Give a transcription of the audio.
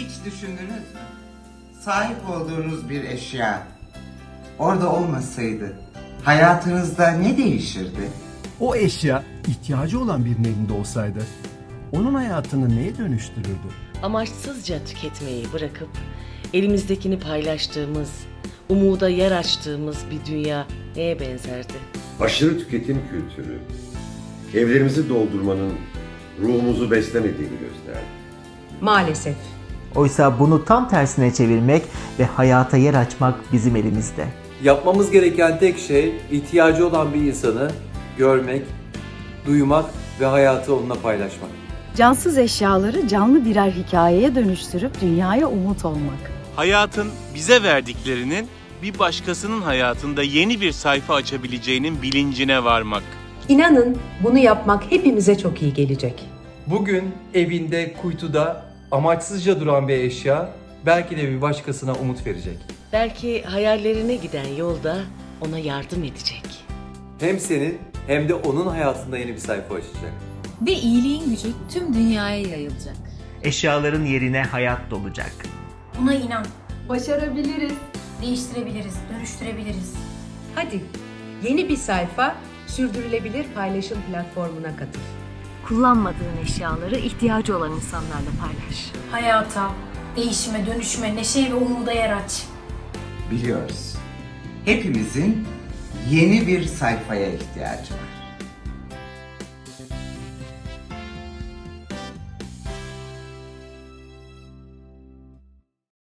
Hiç düşündünüz mü? Sahip olduğunuz bir eşya orada olmasaydı hayatınızda ne değişirdi? O eşya ihtiyacı olan birinin elinde olsaydı onun hayatını neye dönüştürürdü? Amaçsızca tüketmeyi bırakıp elimizdekini paylaştığımız, umuda yer açtığımız bir dünya neye benzerdi? Aşırı tüketim kültürü evlerimizi doldurmanın ruhumuzu beslemediğini gösterdi. Maalesef. Oysa bunu tam tersine çevirmek ve hayata yer açmak bizim elimizde. Yapmamız gereken tek şey ihtiyacı olan bir insanı görmek, duymak ve hayatı onunla paylaşmak. Cansız eşyaları canlı birer hikayeye dönüştürüp dünyaya umut olmak. Hayatın bize verdiklerinin bir başkasının hayatında yeni bir sayfa açabileceğinin bilincine varmak. İnanın bunu yapmak hepimize çok iyi gelecek. Bugün evinde, kuytuda amaçsızca duran bir eşya belki de bir başkasına umut verecek. Belki hayallerine giden yolda ona yardım edecek. Hem senin hem de onun hayatında yeni bir sayfa açacak. Ve iyiliğin gücü tüm dünyaya yayılacak. Eşyaların yerine hayat dolacak. Buna inan. Başarabiliriz. Değiştirebiliriz, dönüştürebiliriz. Hadi yeni bir sayfa sürdürülebilir paylaşım platformuna katıl. Kullanmadığın eşyaları ihtiyacı olan insanlarla paylaş. Hayata, değişime, dönüşüme, neşeye ve umuda yer aç. Biliyoruz. Hepimizin yeni bir sayfaya ihtiyacı var.